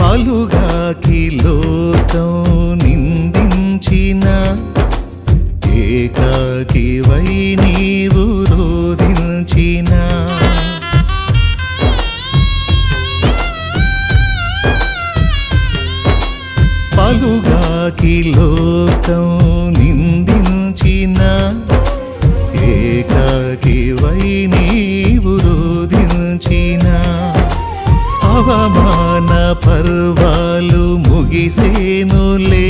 పలుగాకి లోకం నిందించిన ఏకాకి వై నీవు రోధించిన. పలుగాకి లోకం నిందించిన ఏకాకి వై నీవు అవమాన పర్వాలు ముగిసేనులే